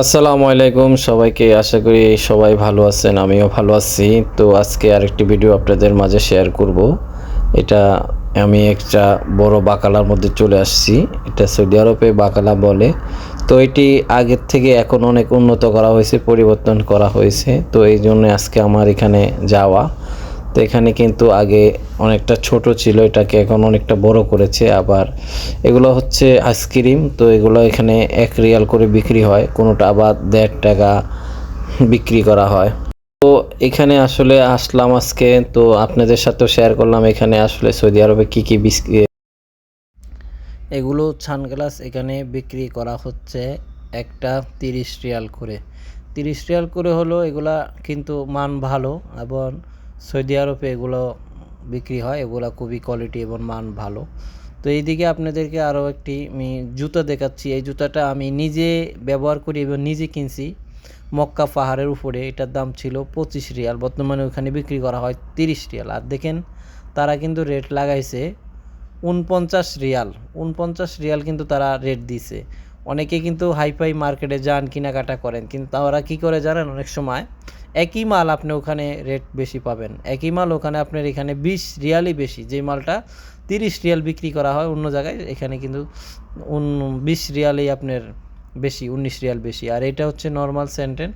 আসসালামু আলাইকুম সবাইকে, আশা করি সবাই ভালো আছেন, আমিও ভালো আছি। তো আজকে আরেকটি ভিডিও আপনাদের মাঝে শেয়ার করব। এটা আমি একটা বড় বাকালার মধ্যে চলে আসছি। এটা সৌদি আরবে বাকালা বলে। তো এটি আগের থেকে এখন অনেক উন্নত করা হয়েছে, পরিবর্তন করা হয়েছে। তো এই জন্য আজকে আমার এখানে যাওয়া। তো এখানে কিন্তু আগে অনেকটা ছোট ছিল, এটাকে এখন অনেকটা বড় করেছে। আবার এগুলো হচ্ছে আইসক্রিম, তো এগুলো এখানে এক রিয়াল করে বিক্রি হয়। কোনোটা আবার দেড় টাকা বিক্রি করা হয়। তো এখানে আসলে আসলাম আজকে, তো আপনাদের সাথেও শেয়ার করলাম এখানে আসলে সৌদি আরবে কী কী বিস্কি এগুলো সানগ্লাস এখানে বিক্রি করা হচ্ছে একটা তিরিশ রিয়াল করে। তিরিশ রিয়াল করে হলো এগুলা কিন্তু মান ভালো, এবং সৌদি আরবে এগুলো বিক্রি হয়, এগুলো খুবই কোয়ালিটি এবং মান ভালো। তো এইদিকে আপনাদেরকে আরও একটি আমি জুতা দেখাচ্ছি। এই জুতাটা আমি নিজে ব্যবহার করি এবং নিজে কিনছি। মক্কা পাহাড়ের উপরে, এটার দাম ছিল পঁচিশ রিয়াল, বর্তমানে ওখানে বিক্রি করা হয় তিরিশ রিয়াল। আর দেখেন, তারা কিন্তু রেট লাগাইছে উনপঞ্চাশ রিয়াল। উনপঞ্চাশ রিয়াল কিন্তু তারা রেট দিছে। অনেকে কিন্তু হাইফাই মার্কেটে যান, কেনাকাটা করেন, কিন্তু তারা কি করে জানেন? অনেক সময় একই মাল আপনি ওখানে রেট বেশি পাবেন। একই মাল ওখানে আপনার এখানে বিশ রিয়ালই বেশি। যে মালটা তিরিশ রিয়াল বিক্রি করা হয় অন্য জায়গায়, এখানে কিন্তু বিশ রিয়ালেই আপনার বেশি উনিশ রিয়াল বেশি। আর এটা হচ্ছে নর্মাল সেন্টেন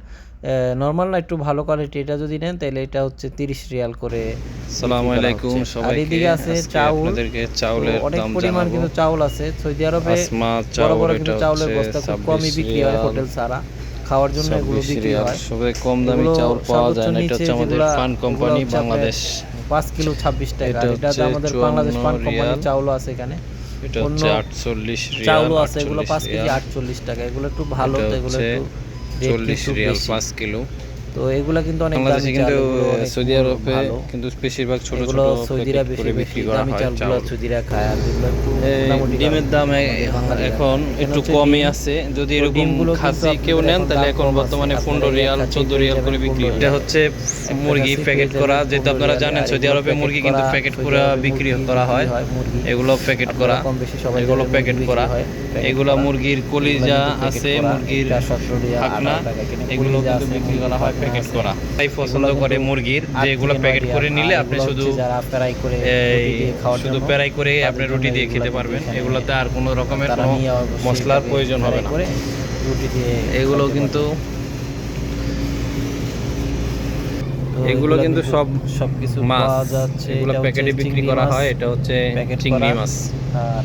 নর্মাল না একটু ভালো কোয়ালিটি এটা যদি নেন তাহলে এটা হচ্ছে তিরিশ রিয়াল করে আসসালামু আলাইকুম সবাইকে। এদিকে আছে চাউল। চাউলের অনেক পরিমাণ কিন্তু চাউল আছে। সৌদি আরবে বড় বড় কিন্তু চাউলের বস্তা খুব কমই বিক্রি হয় হোটেল ছাড়া। খাওয়ার জন্য এগুলো বিক্রি হয়। সবচেয়ে কম দামি চাউল পাওয়া যায় না। এটা হচ্ছে আমাদের ওগুলো কোম্পানি বাংলাদেশ। পাঁচ কিলো ছাব্বিশ টাকা। এটা আমাদের বাংলাদেশ ফান 54 কোম্পানির রিয়াল। চাউলও আছে এখানে। এটা হচ্ছে আটচল্লিশ রিয়াল চাউলও আছে এগুলো 48 পাঁচ কেজি রিয়াল। আটচল্লিশ টাকা এগুলো একটু ভালো তো এগুলো একটু রিয়াল বেশি। পাঁচ কিলো তো এগুলো কিন্তু অনেক বাংলাদেশে কিন্তু সৌদি আরবে কিন্তু বেশিরভাগ ছোট ছোট সৌদিরা বেশি বিক্রি করা হয় চালগুলো সৌদিরা খায় আর ডিমের দাম এখন একটু কমই আছে। যদি এরকম খাসি কেউ নেন তাহলে এখন বর্তমানে পনেরো রিয়াল চোদ্দ রিয়াল করে বিক্রি। এটা হচ্ছে মুরগি প্যাকেট করা 15 আপনারা জানেন সৌদি আরবে মুরগি কিন্তু প্যাকেট করা বিক্রি করা হয়। এগুলো প্যাকেট করা। এগুলো প্যাকেট করা হয়, এগুলো মুরগির কলিজা আছে মুরগির এটা 17 রিয়াল, ঢাকনা 18 টাকা, এগুলো কিন্তু বিক্রি করা হয় প্যাকেট করা। তাই পছন্দ করে মুরগির আট যে এগুলো প্যাকেট করে নিলে আপনি শুধু ফ্রাই করে শুধু প্যারাই করে আপনি রুটি দিয়ে খেতে পারবেন। এগুলোতে আর কোনো রকমের কোনো মশলার প্রয়োজন হবে না। এগুলো কিন্তু এগুলো কিন্তু সব সবকিছু মাছ। যাচ্ছে। এগুলো প্যাকেটে বিক্রি করা হয় এটা হচ্ছে প্যাকেট চিংড়ি মাছ। আর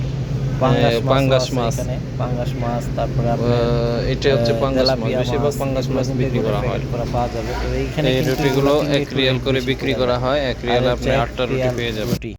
পাঙ্গাস মাছ। পাঙ্গাস মাছ। তারপরে এটা হচ্ছে পাঙ্গাস মাছ। বেশিরভাগ পাঙ্গাস মাছ বিক্রি করা হয়। পাওয়া যাবে। এই রুটিগুলো এক রিয়াল করে বিক্রি করা হয়। এক রিয়াল আপনি আটটা রুটি পেয়ে যাবেন।